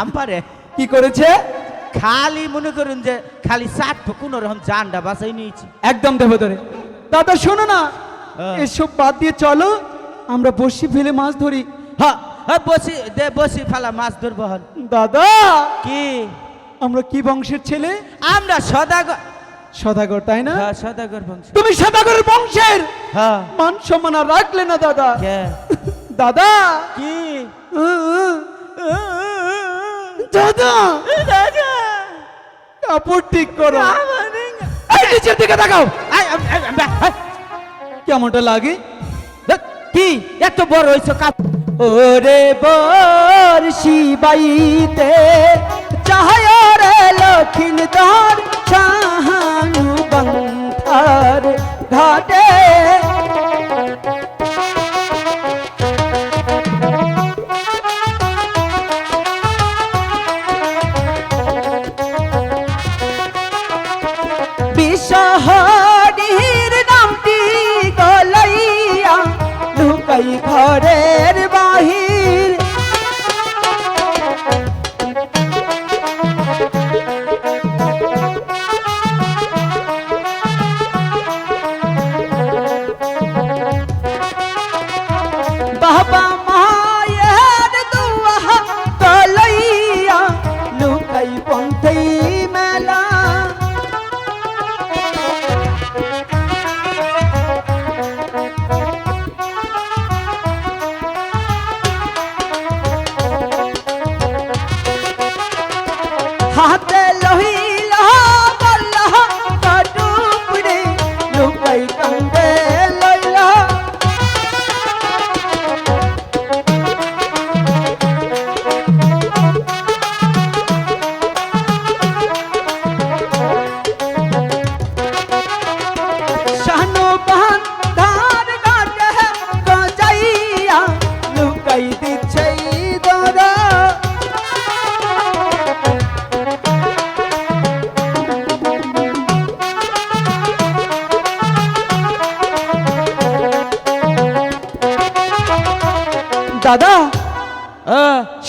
আমপারে কি করেছে? খালি মনে করুন যে খালি চাট কোন রকম জানটা বাসাই নিয়েছি। একদম দেবো ধরে দাদা শোনো না। হ্যাঁ। এসব বাদ দিয়ে চলো আমরা বসি ফেলে মাছ ধরি। হ্যাঁ হ্যাঁ বসি দে বসি ফালা মাছ ধরবো হন দাদা! কি? আমরা কি বংশের ছেলে? আমরা সদাগর। সদাগর তাই না? হ্যাঁ সদাগর বংশ। তুমি সদাগরের বংশের! হ্যাঁ। মান সম্মান আর রাখলে না দাদা। দাদা! কি? দাদা! দাদা! কাপড় ঠিক করো। এই নিচের দিকে তাকাও। কেমনটা লাগে? কি? এত বড় হয়েছে কাপ ওরে বর্ষি বাইতে চাহায় রে লক্ষিণ দার চাহানু বন্ধার ঘাটে।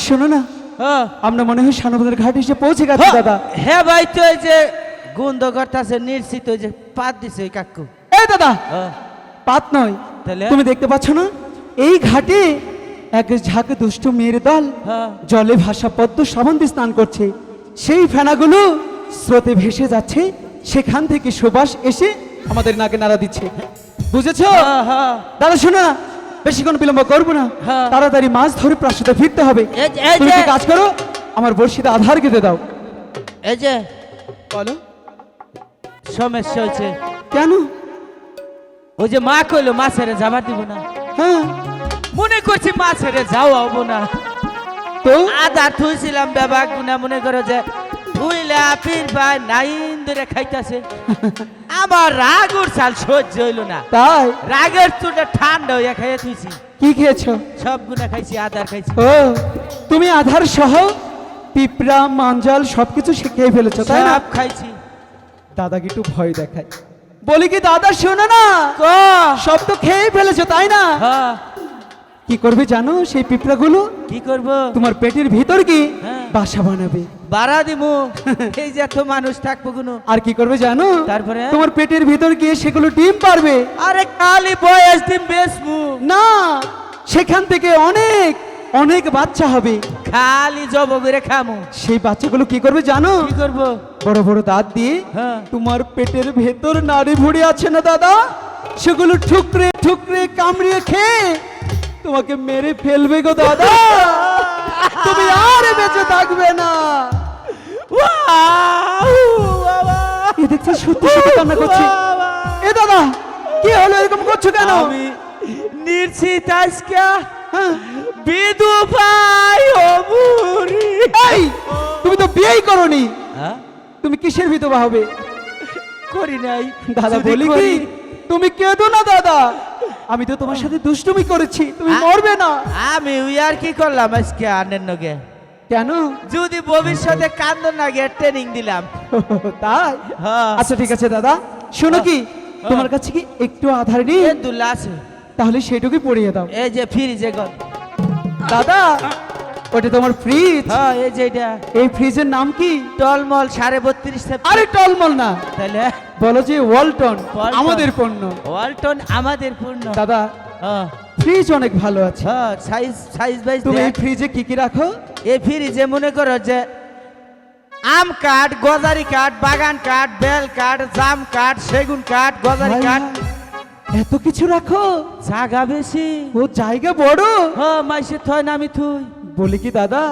শোনো না। হ্যাঁ। আমরা মনে হয় শানবাদের ঘাট এসে পৌঁছে গেছি দাদা। হ্যাঁ ভাই তো এই যে গন্ধ করতেছে নিশ্চিত ওই যে পাত দিছে ওই কাকু। এই দাদা হ্যাঁ। পাত নয়। তাহলে? তুমি দেখতে পাচ্ছ না? এই ঘাটে এক ঝাঁক দুষ্ট মেয়ের দল হ্যাঁ। জলে ভাসা পদ্ম সাবন্তে স্নান করছে। সেই ফেনাগুলো স্রোতে ভেসে যাচ্ছে। সেখান থেকে সুবাস এসে আমাদের নাকে নাড়া দিচ্ছে। বুঝেছ? হ্যাঁ, হ্যাঁ। দাদা শোনো না। বেশিক্ষণ বিলম্ব করব না। হ্যাঁ। তাড়াতাড়ি মাছ ধরে প্রাসাদে ফিরতে হবে। তুমি কাজ করো আমার বর্ষিতে আধার কেটে দাও। এই যে। বলো। সমস্যা হয়েছে। কেন? ওই যে মা কইলো মাছের যাবার দিব না। হ্যাঁ। মনে করছি মাছের যাওয়া হব না। তো? আদা থুইছিলাম বেবা গুনা মনে করো যে থুইলা ভাই নাইন ধরে খাইতাছে। আমার রাগ উঠছাল সহ্য হইল না। তাই? রাগের চোটে ঠান্ডা হইয়া খাইয়া থুইছি। কি খেয়েছো? সব গুনা খাইছি আদার খাইছি। ও তুমি আধার সহ পিঁপড়া মাঞ্জাল সবকিছু শিখিয়ে ফেলেছো তাই না? সব খাইছি। দাদাকে একটু ভয় দেখায়। বলি কি দাদা শোনো না? সব তো খেয়ে ফেলেছো তাই না? হ্যাঁ। কি করবে জানো সেই পিঁপড়াগুলো? কি করব? তোমার পেটের ভিতর কি? হ্যাঁ। বাসা বানাবে। বাড়া দিমু। এই যে এত মানুষ থাকব কোনো। আর কি করবে জানো? তারপরে? তোমার পেটের ভিতর গিয়ে সেগুলো ডিম পারবে। আরে কালি বয়স দিন বেসমু না সেখান থেকে অনেক অনেক বাচ্চা হবে। খালি জব করে খামু। সেই বাচ্চাগুলো কি করবে জানো? কি করব? বড় বড় দাঁত দিয়ে হ্যাঁ। তোমার পেটের ভেতর নাড়ি ভুড়ি আছে না দাদা? সেগুলো ঠুকরে ঠুকরে কামড়িয়ে খেয়ে তোমাকে মেরে ফেলবে গো দাদা। তুমি আর বেঁচে থাকবে না। এ দেখছি সত্যি সত্যি কান্না করছে। এ দাদা কি হলো এরকম করছ কেন? আমি আজকে হ্যাঁ, ভাই ও এই তুমি তো বিয়েই করনি। হ্যাঁ? তুমি কিসের বিধবা হবে? করি নাই। দাদা বলি কি তুমি কেঁদো না দাদা। আমি তো তোমার সাথে দুষ্টুমি করেছি তুমি মরবে না। আমি ওই আর কি করলাম আজকে আনের নগে? কেন? যদি ভবিষ্যতে কান্দন না গিয়ে ট্রেনিং দিলাম। তাই? হ্যাঁ। আচ্ছা ঠিক আছে দাদা। শোনো কি তোমার কাছে কি একটু আধার নেই? এ দুলা আছে। তাহলে সেটুকুই পড়িয়ে দাও। এই যে ফ্রিজে গল দাদা ওটা তোমার ফ্রিজ হ্যাঁ এই যে এটা। এই ফ্রিজের নাম কি? টলমল সাড়ে বত্রিশ আরে টলমল না। তাহলে বলো যে ওয়ালটন। আমাদের পণ্য। ওয়ালটন আমাদের পূর্ণ দাদা ফ্রিজ অনেক ভালো আছে। সাইজ সাইজ বাইজ তুমি এই ফ্রিজে কি কি রাখো? এই ফ্রিজে মনে করো যে আম কাঠ গজারি কাঠ বাগান কাঠ বেল কাঠ জাম কাঠ সেগুন কাঠ গজারি কাঠ। এত কিছু রাখো? জাগা বেশি। ও জায়গা বড়? হ্যাঁ মাইসে থয় না আমি থুই। বলি কি দাদা।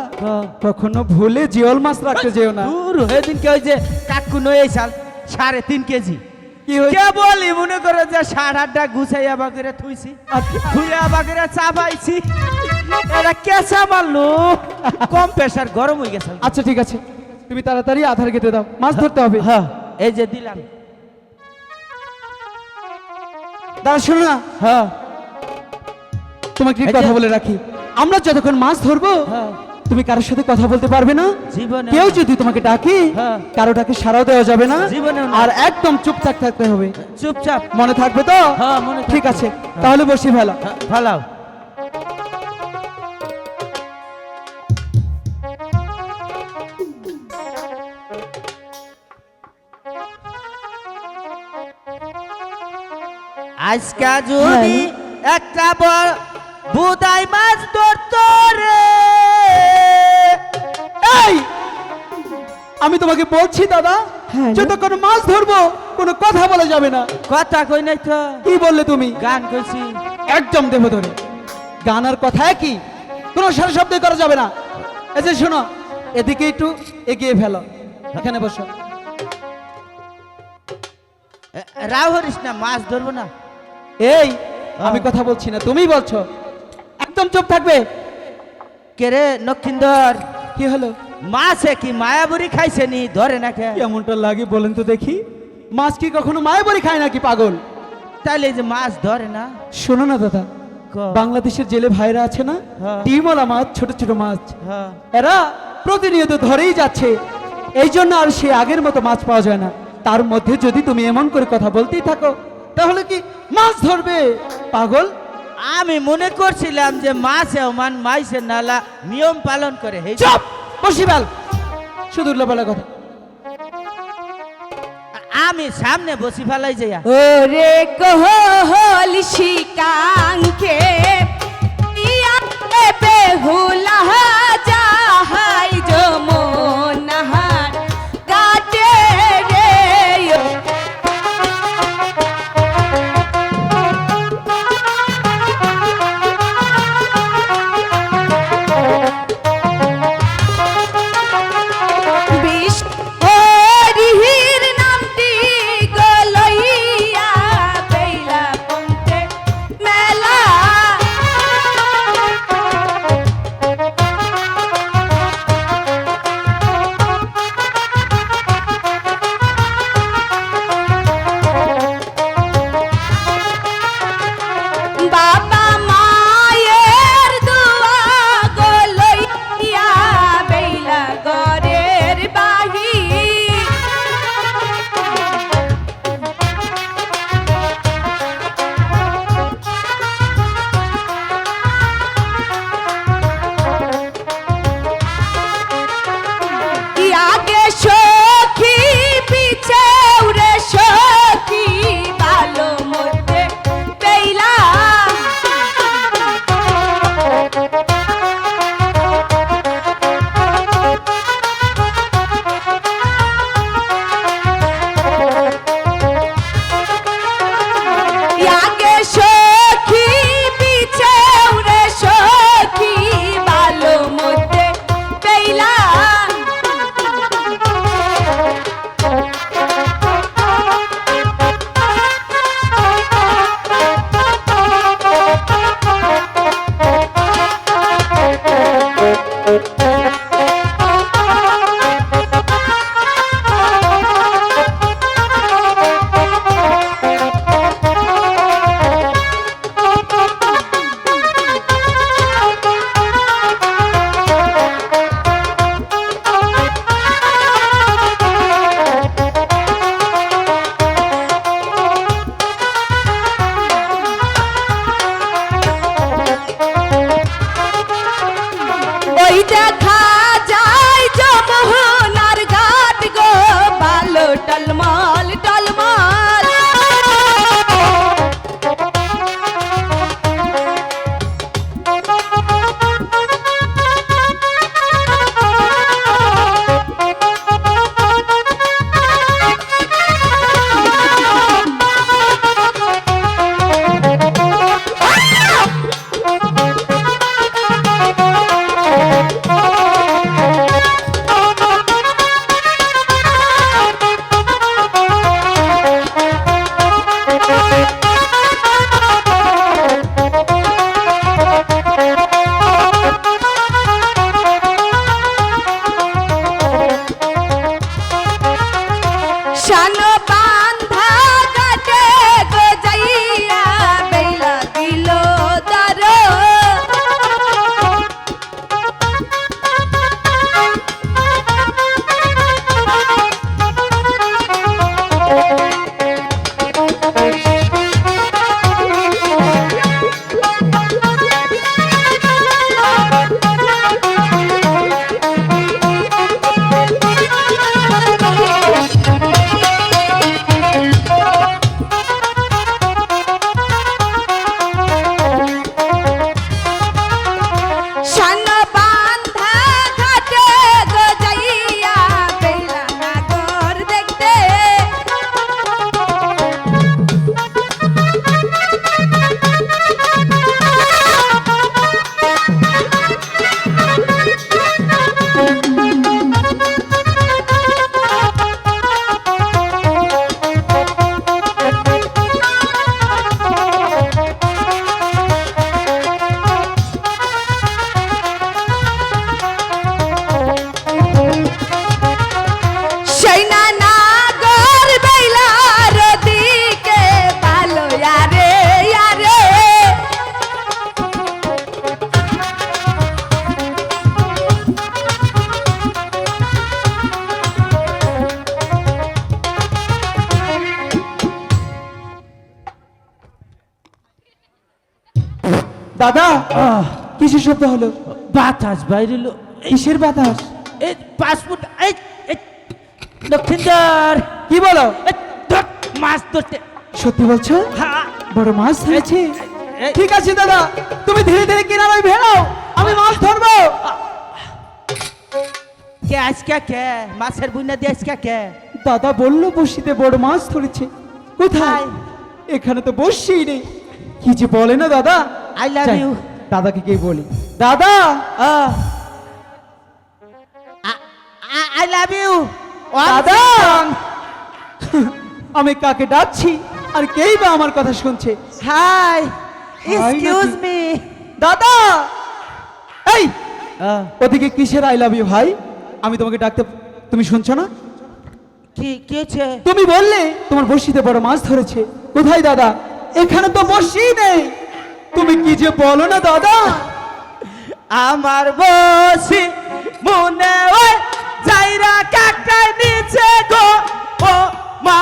কখনো ভুলে জিওল মাছ রাখতে যেও না। দূর সেদিন কে ওই যে কাকু নয় এই সাল সাড়ে তিন কেজি। মনে করে যে সাড়ে আটটা থুইছি আচ্ছা, চাপাইছি। মারলো। কম প্রেশার গরম হয়ে গেছে। আচ্ছা ঠিক আছে। তুমি তাড়াতাড়ি আধার কেটে দাও। মাছ ধরতে হবে। হ্যাঁ। এই যে দিলাম। দাদা শোনো না। হ্যাঁ। তোমাকে কথা বলে রাখি। আমরা যতক্ষণ মাছ ধরবো হ্যাঁ। তুমি কারোর সাথে কথা বলতে পারবে না? কেউ যদি তোমাকে ডাকে হ্যাঁ। কারোটাকে সারাও দেওয়া যাবে না। আর একদম চুপচাপ থাকতে হবে। চুপচাপ। মনে থাকবে তো? হ্যাঁ। ঠিক আছে তাহলে বসি ফেলা হ্যাঁ, ফালাও আজকা যদি একটা বড় বুদাই মাছ ধরতো রে। এই! আমি তোমাকে বলছি দাদা হ্যাঁ, যতক্ষণ মাছ ধরবো কোনো কথা বলা যাবে না। কথা কই নাই তো? কি বললে তুমি? গান কইছি। একদম দেবো ধরে গান আর কথা কি কোনো সারা শব্দ করা যাবে না। এই যে শোনো এদিকে একটু এগিয়ে ফেলো। এখানে বসো। রাও হরিস না মাছ ধরবো না। এই আমি কথা বলছি না তুমি বলছো। একদম চুপ থাকবে। কে রে নক্ষিন্দর? কি হলো? মাছে কি মায়াবুরি খাইছে নি? ধরে না কে? কেমনটা লাগে বলেন তো দেখি। মাছ কি কখনো মায়ের বাড়ি খায় নাকি পাগল? তাইলে যে মাছ ধরে না? শোনো না দাদা বাংলাদেশের জেলে ভাইরা আছে না। ডিমওয়ালা মাছ ছোট ছোট মাছ। এরা প্রতিনিয়ত ধরেই যাচ্ছে। এই জন্য আর সে আগের মতো মাছ পাওয়া যায় না। তার মধ্যে যদি তুমি এমন করে কথা বলতেই থাকো তাহলে কি মাছ ধরবে? পাগল? আমি মনে করছিলাম যে মাছে মান মাইসে নালা নিয়ম পালন করে হে চুপ! বসিবাল শুধু উল্লাপাল্লা কথা। আমি সামনে বসি ফেলাই যাইয়া। ওরে কোহল শিকাঙ্কে ইয়া বেহুলা দাদা কিসের শব্দ হলো? বাতাস বাইরেলো। কিসের বাতাস? এই পাসপোর্ট এই দক্ষিণদার কি বলো? মাছ ধরতে। সত্যি বলছো? বড় মাছ ধরেছে? ঠিক আছে দাদা তুমি ধীরে ধীরে কিনারায় ভেড়াও আমি মাছ ধরবো। কে আজকে কে? মাছের বুনা দিয়ে আজকে কে? দাদা বলল বসিতে বড় মাছ ধরেছে। কোথায়? এখানে তো বসছি নেই। কি যে বলে না দাদা? I love যাই, you. দাদাকে কে বলি দাদা আই লাভ ইউ দাদা আমি কাকে ডাকছি আর কেই বা আমার কথা শুনছে? High excuse? মি দাদা! এই ওদিকে কিসের আই লাভ ইউ ভাই? আমি তোমাকে ডাকতে তুমি শুনছো না? কি কি হচ্ছে? তুমি বললে তোমার বড়শিতে বড় মাছ ধরেছে। কোথায় দাদা? এখানে তো বসি নেই। তুমি কি যে বলো না দাদা? আমার বসি মনে ওই যাইরা কাকাই নিচে গো। ও মা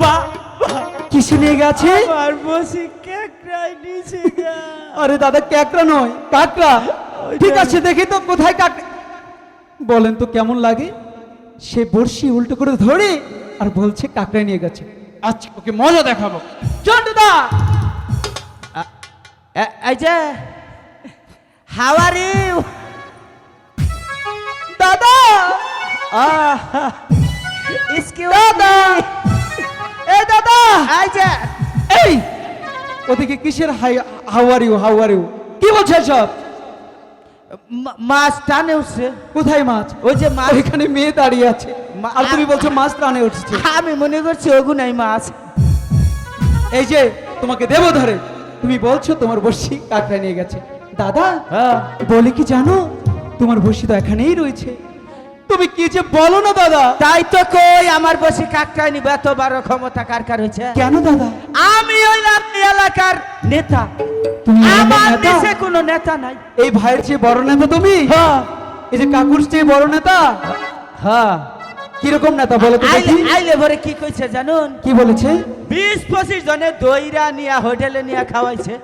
বা কিসে নিয়ে গেছে? আমার বসি কাকাই নিচে আরে দাদা ক্যাকড়া নয় কাকড়া। ঠিক আছে দেখি তো কোথায় কাক বলেন তো কেমন লাগে? সে বড়শি উল্টো করে ধরে আর বলছে কাকড়া নিয়ে গেছে। আচ্ছা ওকে মজা দেখাবো। চন্ডদা! এই যে ইউ দাদা! দাদা! এ দাদা! এই যে। এই ওদিকে কিসের আর ইউ কি বলছে সব? মাছ টানে উঠছে। কোথায় মাছ? ওই যে মাছ। ওইখানে মেয়ে দাঁড়িয়ে আছে। আর তুমি বলছো মাছ প্রাণে উঠছে। আমি মনে করছি ওগুনাই মাছ। এই যে তোমাকে দেব ধরে। তুমি বলছো তোমার বর্ষি কাকড়া নিয়ে গেছে। দাদা হ্যাঁ। বলে কি জানো? তোমার বর্ষি তো এখানেই রয়েছে। তুমি কি যে বলো না দাদা? তাই তো কই আমার বসে কাকটাই নিব এত বড় ক্ষমতা কার কার হয়েছে? কেন দাদা? আমি এই এলাকার নেতা। আমার? দেশে কোনো নেতা নাই। এই ভাইয়ের চেয়ে বড় নেতা তুমি? হ্যাঁ। এই যে কাকুর চেয়ে বড় নেতা? হ্যাঁ। কীরকম নেতা বলো তো আইলে দেখি। আইলে ভরে কি কইছে জানুন? কি বলেছে? বিশ পঁচিশ জনে দইরা নিয়া হোটেলে নিয়া খাওয়াইছে।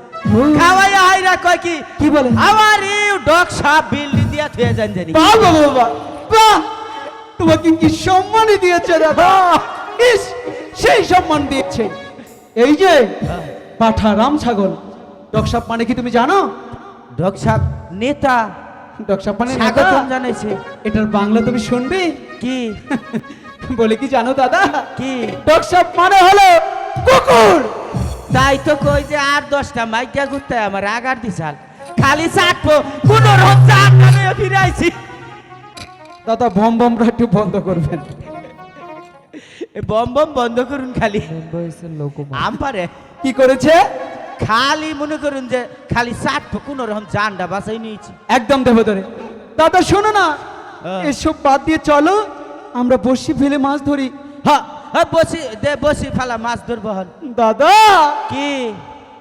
খাওয়াইয়া হাইরা কয় কি? কি বলে আমার ইউ ডগ সাপ বিল্ডিং দিয়া থুয়ে যান জানি। বাহ বাহ বাহ, তোমাকে কি সম্মানই দিয়েছে দাদা ইস সেই সম্মান দিয়েছে। এই যে পাঠা রাম ছাগল ডকসাপ মানে কি তুমি জানো? ডগ সাপ নেতা। ডকসাপ মানে নেতা? জানাইছে। এটার বাংলা তুমি শুনবে? কি? বলে কি জানো দাদা? কি? ডকসাপ মানে হলো কুকুর! তাই তো কই যে আর দশটা মাইকা ঘুরতে আমার আগার দিশাল। খালি চাটবো কোন আমি ফিরে আইছি দাদা বম বমরা একটু বন্ধ করবেন। বম বম বন্ধ করুন খালি। আম পারে কি করেছে? খালি মনে করুন যে খালি চাটবো কোন রকম জানটা বাসাই নিয়েছি। একদম দেবো ধরে দাদা শোনো না। এসব বাদ দিয়ে চলো আমরা বসি ফেলে মাছ ধরি। হ্যাঁ হ্যাঁ বসি দে বসি ফালা মাছ ধরবো দাদা! কি?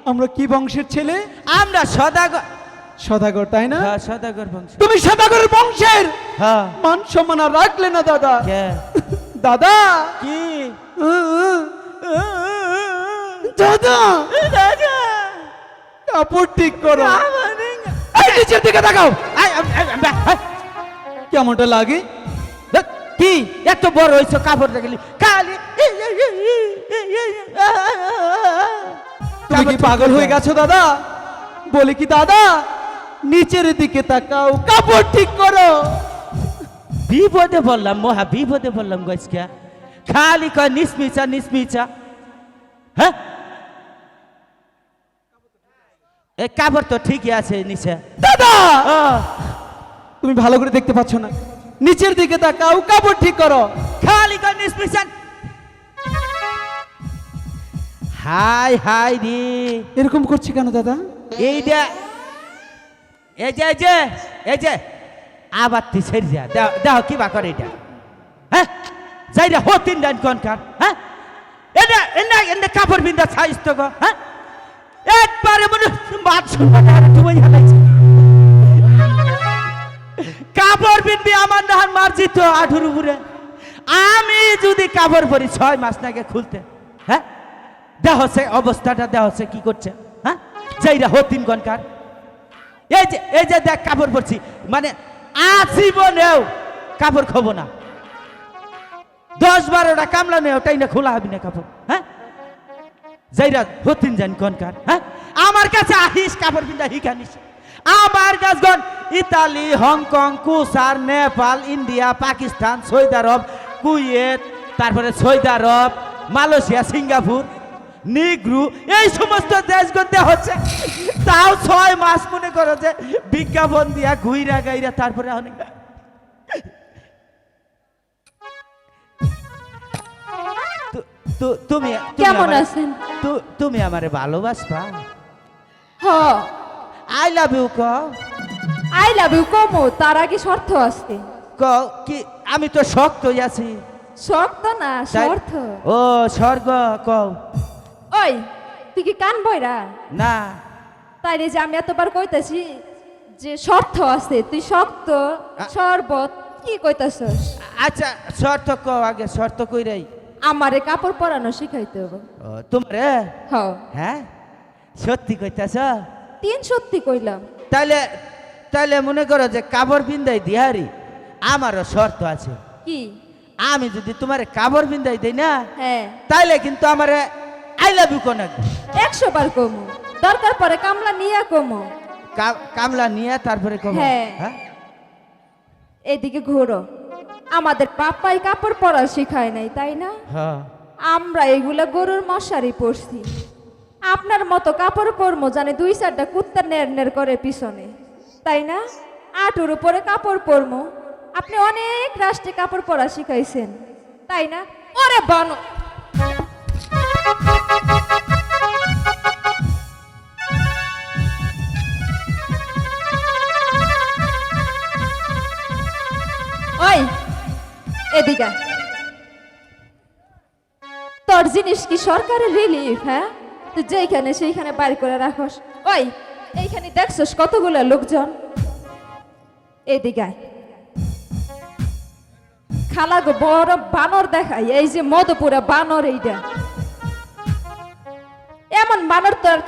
আমরা কি বংশের ছেলে? আমরা সদাগর। সদাগর তাই না? হ্যাঁ সদাগর বংশ। তুমি সদাগরের বংশের! হ্যাঁ। মান সম্মান আর রাখলে না দাদা। দাদা! কি? দাদা! দাদা! কাপড় ঠিক করো। দিকে তাকাও। কেমনটা লাগে। কি? এত বড় হয়েছে কাপড় দেখলি। খালি তুমি কি পাগল হয়ে গেছো দাদা? বলে কি দাদা? নিচের দিকে তাকাও কাপড় ঠিক করো। বিপদে বললাম মহা বিপদে বললাম গজকা খালি কয় নিসমিচা নিসমিচা হ্যাঁ? এ কাপড় তো ঠিকই আছে নিচে। দাদা! তুমি ভালো করে দেখতে পাচ্ছ না। নিচের দিকে তাকাও, কাপড় ঠিক করো। খালি হাই হাই রে। এরকম করছি কেন দাদা? এই যে এই যে এই যে এই যে। আবার তুই ছেড়ে যা। দেখো কি বা করে এটা? হ্যাঁ? যাই রে হো তিন ডান কোন কার? হ্যাঁ? এটা এনে এনে কাপড় বিন্দা ছাইস তো হ্যাঁ? একবারে মনে মাছ শুনবা তুমি হালাইছি কাপড় বিনবি আমার নাহার মারছি তো আঠুর উপরে। আমি যদি কাপড় পরি, ছয় মাস নাগে খুলতে। হ্যাঁ? দেহ সে অবস্থাটা দেহ সে কি করছে। হ্যাঁ? যাই রে হো তিন এই যে এই যে দেখ কাপড় পরছি। মানে আজীবনেও কাপড় খবো না। দশ বারোটা কামলা নেই ওটাই না খোলা হবি না কাপড়? হ্যাঁ? যাইরা হতিন জান কনকার হ্যাঁ? আমার কাছে আহিস, কাপড় পিন্দা হিখানিস আমার কাছগণ Italy Hong Kong কুসার Nepal India Pakistan Saudi Arab Kuwait তারপরে সৌদি আরব মালয়েশিয়া সিঙ্গাপুর নিগ্রু এই সমস্ত দেশগুলোতে হচ্ছে। তাও ছয় মাস মনে করো যে বিজ্ঞাপন দিয়া ঘুইরা গাইরা তারপরে অনেক। তুমি কেমন আছেন? তুমি আমারে ভালোবাসবা? হ। আই লাভ ইউ ক আই লাভ ইউ কমো তার আগে শর্ত আছে ক কি আমি তো শক্ত আছি শক্ত না তাই- শর্ত ও স্বর্গ ক ওই তুই কি কান বইরা না তাই রে যে আমি এতবার কইতাছি যে শর্ত আছে তুই শক্ত আ- শরবত কি কইতাছস আচ্ছা শর্ত ক আগে শর্ত কইরাই আমারে কাপড় পরানো শিখাইতে হবে ও তোমারে হ হ্যাঁ সত্যি কইতাছ তিন সত্যি কইলাম। তাইলে তাইলে মনে করো যে কাবর বিন্দাই দিহারি আমারও শর্ত আছে। কি? আমি যদি তোমার কাবর বিন্দাই দেই না হ্যাঁ। তাইলে কিন্তু আমার আই লাভ ইউ কোন একশো বার কমু। দরকার পরে কামলা নিয়ে কমু। কামলা নিয়ে তারপরে কব হ্যাঁ। হ্যাঁ? এদিকে ঘোরো। আমাদের পাপাই কাপড় পরা শিখায় নাই তাই না? হ্যাঁ। আমরা এগুলা গরুর মশারি পরছি। আপনার মতো কাপড় পরমো জানে দুই চারটা কুত্তা নের নের করে পিছনে। তাই না? আটুর উপরে কাপড় পরমো। আপনি অনেক রাষ্ট্রে কাপড় পরা শিখাইছেন। তাই না? ওরে বানো ওই, এদিকে তোর জিনিস কি সরকারের রিলিফ হ্যাঁ? তুই যেইখানে সেইখানে বাইর করে রাখস। ওই, এইখানে দেখছস কতগুলো লোকজন? এদিকে খালা গো, বড় বানর দেখাই, এই যে মধুপুরা বানর এইটা। এমন বানর তো আর কেউ